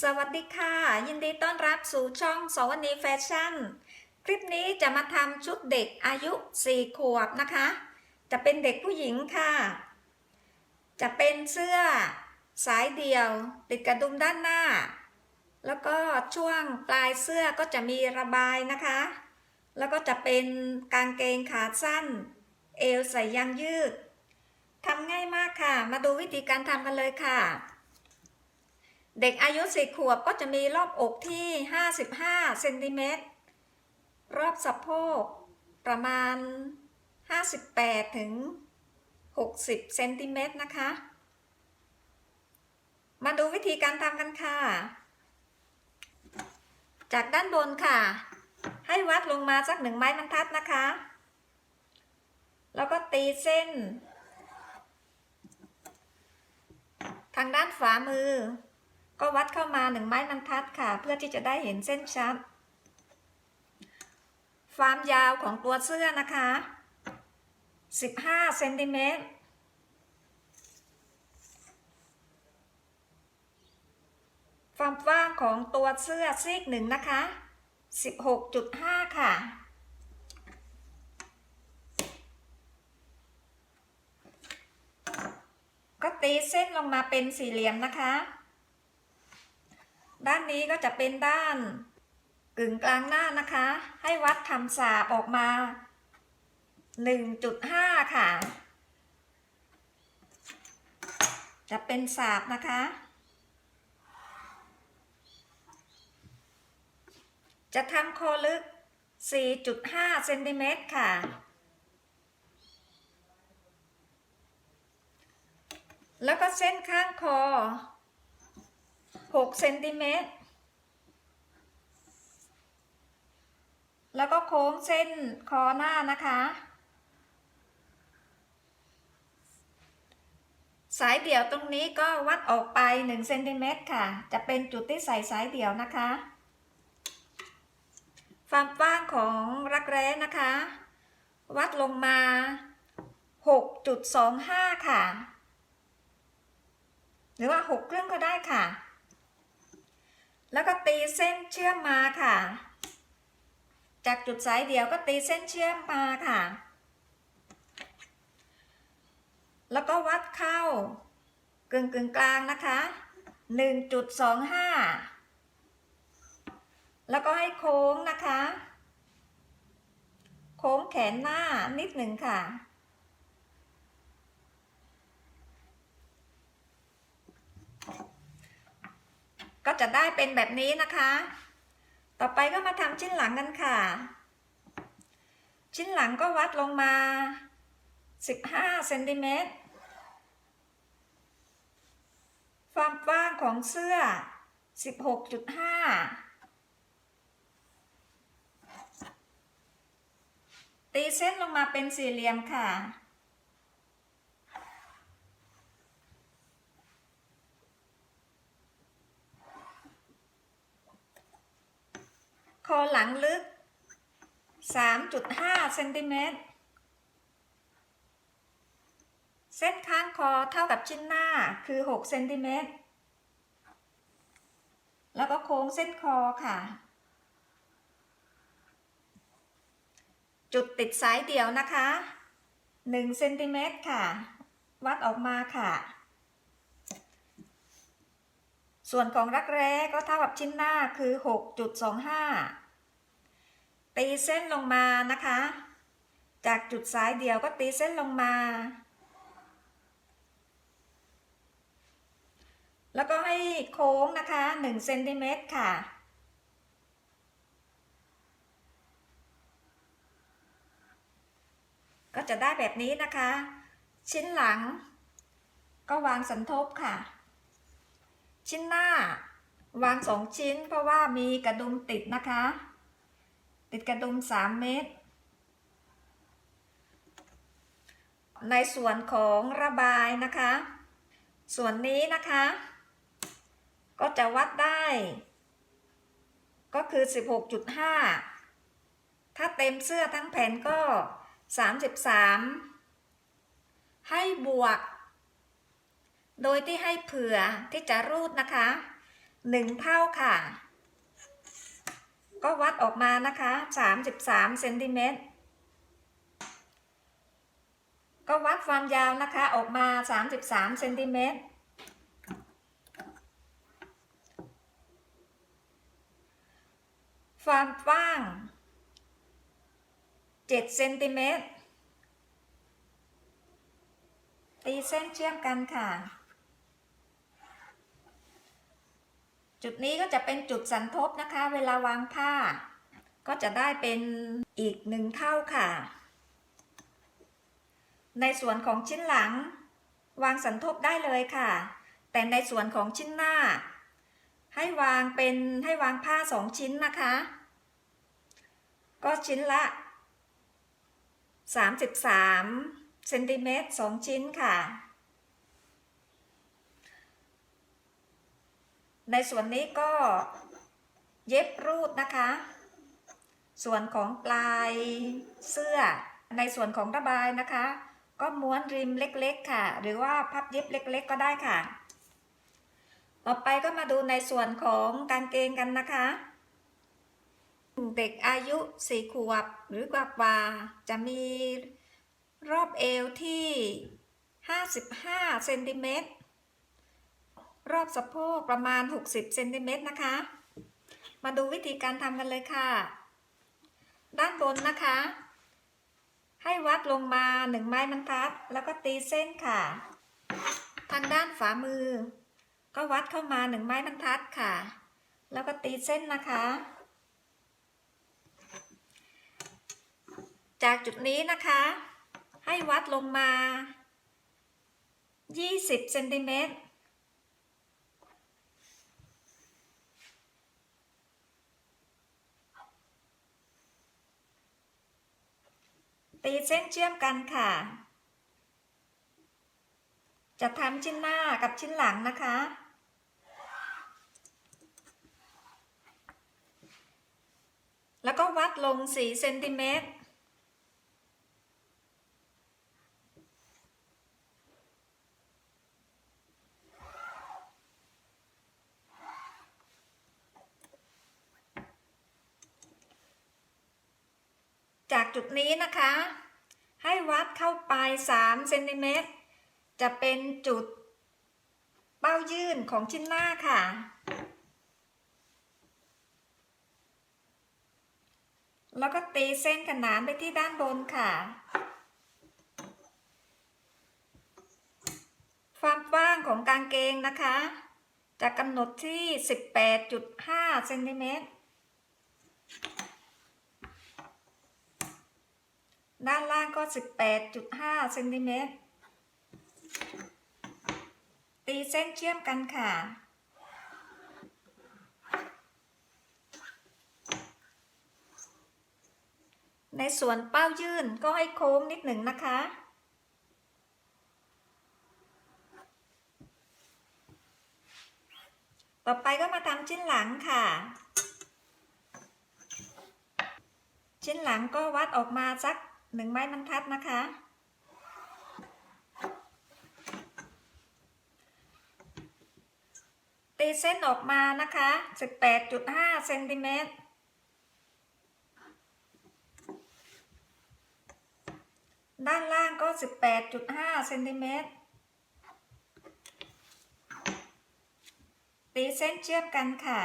สวัสดีค่ะ ยินดีต้อนรับสู่ช่องสวนีแฟชั่น คลิปนี้จะมาทำชุดเด็กอายุ 4 ขวบนะคะ จะเป็นเด็กผู้หญิงค่ะ จะเป็นเสื้อสายเดี่ยว ติดกระดุมด้านหน้า แล้วก็ช่วงปลายเสื้อก็จะมีระบายนะคะ แล้วก็จะเป็นกางเกงขาสั้น เอวใส่ยางยืดทำง่ายมากค่ะ มาดูวิธีการทำกันเลยค่ะ เด็กอายุสี่ขวบก็จะมีรอบอกที่ 55เซนติเมตรรอบสะโพกประมาณ 58 ถึง 60เซนติเมตรนะคะ มาดูวิธีการทำกันค่ะ จากด้านบนค่ะ ให้วัดลงมาสักหนึ่งไม้บรรทัดนะคะ แล้วก็ตีเส้น ทางด้านฝามือ ก็วัดเข้ามาหนึ่งไม้บรรทัดค่ะ เพื่อที่จะได้เห็นเส้นชัด ความยาวของตัวเสื้อนะคะ 15เซนติเมตรความกว้างของตัวเสื้อซีกหนึ่งนะคะ 16.5 ค่ะ ก็ตีเส้นลงมาเป็นสี่เหลี่ยมนะคะ ด้านนี้ก็จะเป็นด้านกึ่งกลางหน้านะคะ ให้วัดทำสาบออกมา 1.5 ค่ะ จะเป็นสาบนะคะ จะทำคอลึก 4.5 เซนติเมตรค่ะแล้วก็เส้นข้างคอ 6เซนติเมตร แล้วก็โค้งเส้นคอหน้านะคะ สายเดี่ยวตรงนี้ก็วัดออกไป1เซนติเมตรค่ะ จะเป็นจุดที่ใส่สายเดี่ยวนะคะ ความกว้างของรักแร้นะคะ วัดลงมา 6.25 ค่ะ หรือว่าหกครึ่งก็ได้ค่ะ แล้วก็ตีเส้นเชื่อมมาค่ะ จากจุดสายเดียวก็ตีเส้นเชื่อมมาค่ะ แล้วก็วัดเข้ากึ่งกึ่งกลางนะคะ1.25 แล้วก็ให้โค้งนะคะ โค้งแขนหน้านิดหนึ่งค่ะ ก็จะได้เป็นแบบนี้นะคะ ต่อไปก็มาทำชิ้นหลังกันค่ะ ชิ้นหลังก็วัดลงมา 15เซนติเมตรความกว้างของเสื้อ 16.5 ตีเส้นลงมาเป็นสี่เหลี่ยมค่ะ คอหลังลึก 3.5เซนติเมตร เส้นข้างคอเท่ากับชิ้นหน้าคือ 6 เซนติเมตร แล้วก็โค้งเส้นคอค่ะ จุดติดสายเดี่ยวนะคะ 1 เซนติเมตรค่ะ วัดออกมาค่ะ ส่วนของรักแร้ก็เท่ากับชิ้นหน้าคือ 6.25 ตีเส้นลงมานะคะ จากจุดสายเดียวก็ตีเส้นลงมา แล้วก็ให้โค้งนะคะ1เซนติเมตรค่ะก็จะได้แบบนี้นะคะ ชิ้นหลังก็วางสันทบค่ะ ชิ้นหน้าวางสองชิ้น เพราะว่ามีกระดุมติดนะคะ ติดกระดุม3เมตร ในส่วนของระบายนะคะ ส่วนนี้นะคะ ก็จะวัดได้ ก็คือ 16.5 ถ้าเต็มเสื้อทั้งแผ่นก็ 33 ให้บวก โดยที่ให้เผื่อที่จะรูดนะคะ1เท่าค่ะ ก็วัดออกมานะคะ33เซนติเมตรก็วัดความยาวนะคะออกมา33เซนติเมตรความกว้าง7เซนติเมตรตีเส้นเชื่อมกันค่ะ จุดนี้ก็จะเป็นจุดสันทบนะคะ เวลาวางผ้า ก็จะได้เป็นอีกหนึ่งเท่าค่ะ ในส่วนของชิ้นหลัง วางสันทบได้เลยค่ะ แต่ในส่วนของชิ้นหน้า ให้วางเป็นให้วางผ้าสองชิ้นนะคะ ก็ชิ้นละ 33เซนติเมตร2ชิ้นค่ะ ในส่วนนี้ก็เย็บรูดนะคะ ส่วนของปลายเสื้อ ในส่วนของระบายนะคะ ก็ม้วนริมเล็กๆค่ะ หรือว่าพับเย็บเล็ก ๆ ก็ได้ค่ะ ต่อไปก็มาดูในส่วนของกางเกงกันนะคะ เด็กอายุสี่ขวบหรือกว่ากว่าจะมีรอบเอวที่ 55เซนติเมตร รอบสะโพกประมาณ 60เซนติเมตรนะคะ มาดูวิธีการทำกันเลยค่ะ ด้านบนนะคะ ให้วัดลงมา1ไม้บรรทัด แล้วก็ตีเส้นค่ะ ทางด้านฝ่ามือ ก็วัดเข้ามา1ไม้บรรทัดค่ะ แล้วก็ตีเส้นนะคะ จากจุดนี้นะคะ ให้วัดลงมา 20เซนติเมตร ตีเส้นเชื่อมกันค่ะ จะทำชิ้นหน้ากับชิ้นหลังนะคะ แล้วก็วัดลง4เซนติเมตร จากจุดนี้นะคะ ให้วัดเข้าไป3เซนติเมตรจะเป็นจุดเป้ายื่นของชิ้นหน้าค่ะ แล้วก็ตีเส้นขนานไปที่ด้านบนค่ะ ความกว้างของกางเกงนะคะ จะกำหนดที่ 18.5เซนติเมตร ด้านล่างก็18.5เซนติเมตร ตีเส้นเชื่อมกันค่ะ ในส่วนเป้ายื่นก็ให้โค้งนิดหนึ่งนะคะต่อไปก็มาทำชิ้นหลังค่ะ ชิ้นหลังก็วัดออกมาสัก หนึ่งไม้บรรทัดนะคะ ตีเส้นออกมานะคะ18.5เซนติเมตรด้านล่างก็ 18.5เซนติเมตร ตีเส้นเชื่อมกันค่ะ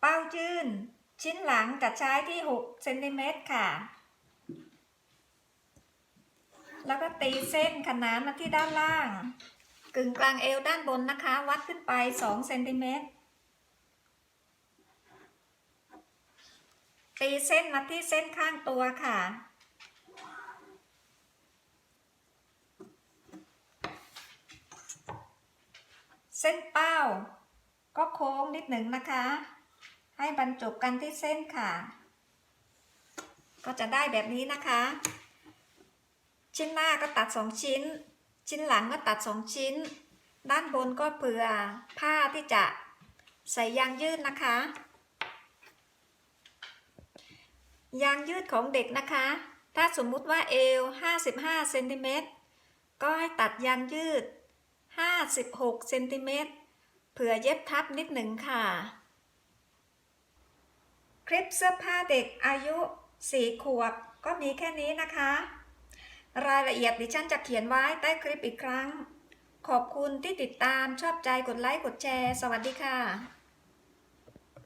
เป้า ยื่น ชิ้นหลังจะใช้ที่ 6 เซนติเมตรค่ะ แล้วก็ตีเส้นขนานมาที่ด้านล่าง กึ่งกลางเอวด้านบนนะคะ วัดขึ้นไป 2 เซนติเมตร ตีเส้นมาที่เส้นข้างตัวค่ะเส้นเป้า ก็โค้งนิดหนึ่งนะคะ ให้บรรจบกันที่เส้นค่ะ ก็จะได้แบบนี้นะคะ ชิ้นหน้าก็ตัดสองชิ้น ชิ้นหลังก็ตัดสองชิ้น ด้านบนก็เผื่อผ้าที่จะใส่ยางยืดนะคะ ยางยืดของเด็กนะคะ ถ้าสมมุติว่าเอว 55เซนติเมตรก็ให้ตัดยางยืด 56เซนติเมตรเผื่อเย็บทับนิดหนึ่งค่ะ คลิปเสื้อผ้าเด็กอายุ4ขวบก็มีแค่นี้นะคะ รายละเอียดดิฉันจะเขียนไว้ใต้คลิปอีกครั้ง ขอบคุณที่ติดตามชอบใจกดไลค์กดแชร์ สวัสดีค่ะ